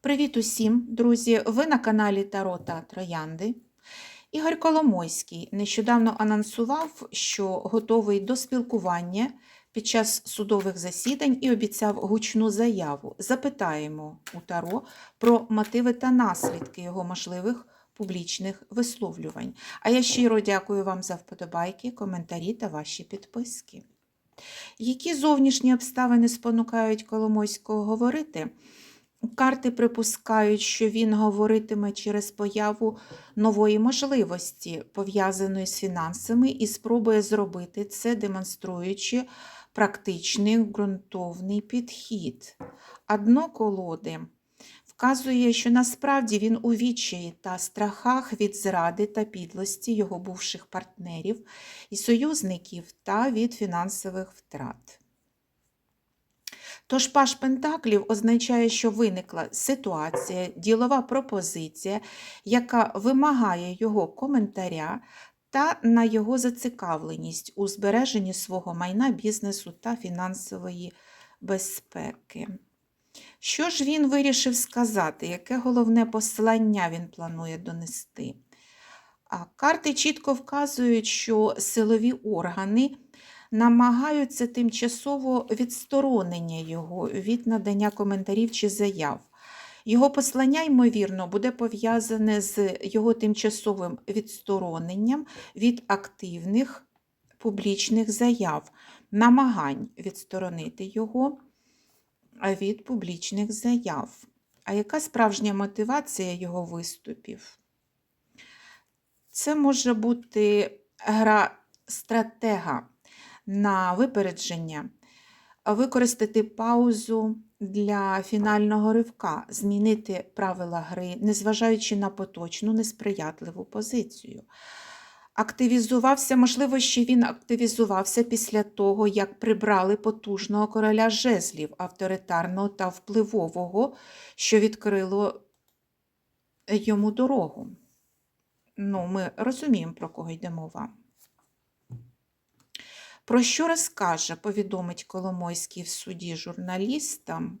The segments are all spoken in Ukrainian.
Привіт усім, друзі! Ви на каналі Таро та Троянди. Ігор Коломойський нещодавно анонсував, що готовий до спілкування під час судових засідань і обіцяв гучну заяву. Запитаємо у Таро про мотиви та наслідки його можливих публічних висловлювань. А я щиро дякую вам за вподобайки, коментарі та ваші підписки. Які зовнішні обставини спонукають Коломойського говорити? Карти припускають, що він говоритиме через появу нової можливості, пов'язаної з фінансами, і спробує зробити це, демонструючи практичний ґрунтовний підхід. А колоди вказує, що насправді він у відчаї та страхах від зради та підлості його бувших партнерів і союзників та від фінансових втрат. Тож паш Пентаклів означає, що виникла ситуація, ділова пропозиція, яка вимагає його коментаря та на його зацікавленість у збереженні свого майна, бізнесу та фінансової безпеки. Що ж він вирішив сказати, яке головне послання він планує донести? А карти чітко вказують, що силові органи намагаються тимчасово відсторонення його від надання коментарів чи заяв. Його послання, ймовірно, буде пов'язане з його тимчасовим відстороненням від активних публічних заяв, намагань відсторонити його від публічних заяв. А яка справжня мотивація його виступів? Це може бути гра стратега на випередження, використати паузу для фінального ривка, змінити правила гри, незважаючи на поточну несприятливу позицію. Активізувався, можливо, ще він активізувався після того, як прибрали потужного короля жезлів, авторитарного та впливового, що відкрило йому дорогу. Ну, ми розуміємо, про кого йде мова. Про що розкаже, повідомить Коломойський в суді журналістам.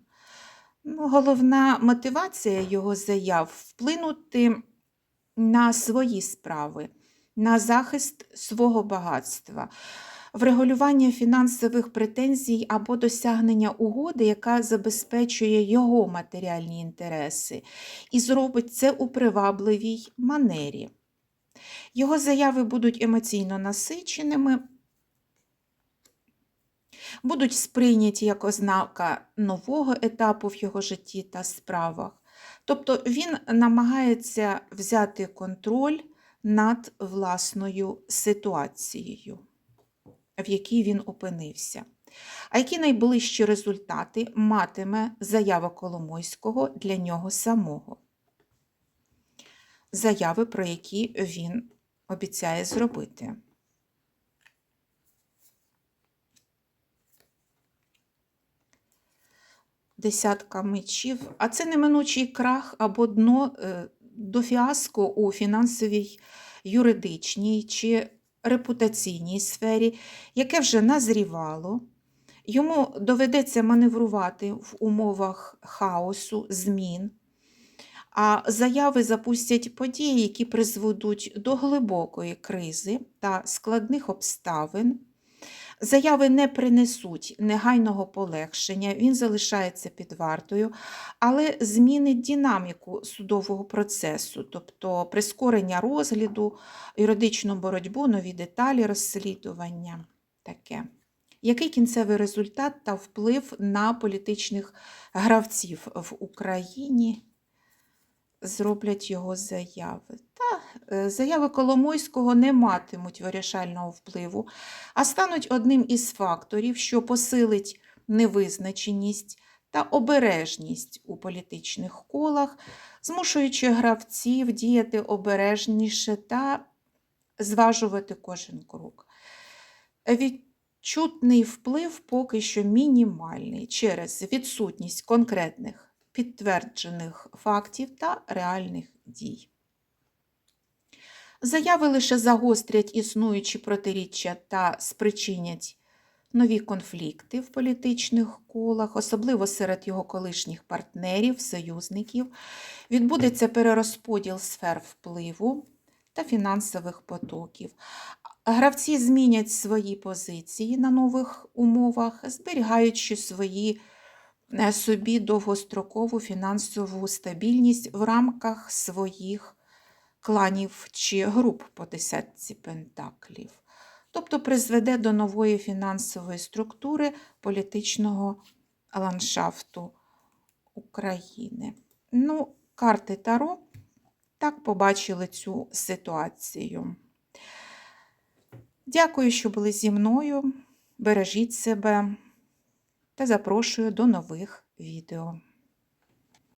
Ну, Головна мотивація його заяв вплинути на свої справи, на захист свого багатства, врегулювання фінансових претензій або досягнення угоди, яка забезпечує його матеріальні інтереси, і зробить це у привабливій манері. Його заяви будуть емоційно насиченими будуть сприйняті як ознака нового етапу в його житті та справах. Тобто він намагається взяти контроль над власною ситуацією, в якій він опинився. А які найближчі результати матиме заява Коломойського для нього самого? Заяви, про які він обіцяє зробити. Десятка мечів, а це неминучий крах або дно е, до фіаско у фінансовій, юридичній чи репутаційній сфері, яке вже назрівало. Йому доведеться маневрувати в умовах хаосу, змін, а заяви запустять події, які призведуть до глибокої кризи та складних обставин. Заяви не принесуть негайного полегшення, він залишається під вартою, але змінить динаміку судового процесу, тобто прискорення розгляду, юридичну боротьбу, нові деталі розслідування. Таке. Який кінцевий результат та вплив на політичних гравців в Україні? Зроблять його заяви. Та е, заяви Коломойського не матимуть вирішального впливу, а стануть одним із факторів, що посилить невизначеність та обережність у політичних колах, змушуючи гравців діяти обережніше та зважувати кожен крок. Відчутний вплив поки що мінімальний через відсутність конкретних підтверджених фактів та реальних дій. Заяви лише загострять існуючі протиріччя та спричинять нові конфлікти в політичних колах, особливо серед його колишніх партнерів, союзників. Відбудеться перерозподіл сфер впливу та фінансових потоків. Гравці змінять свої позиції на нових умовах, зберігаючи свої собі довгострокову фінансову стабільність в рамках своїх кланів чи груп по десятці пентаклів. Тобто призведе до нової фінансової структури політичного ландшафту України. Ну, карти Таро так побачили цю ситуацію. Дякую, що були зі мною. Бережіть себе та запрошую до нових відео.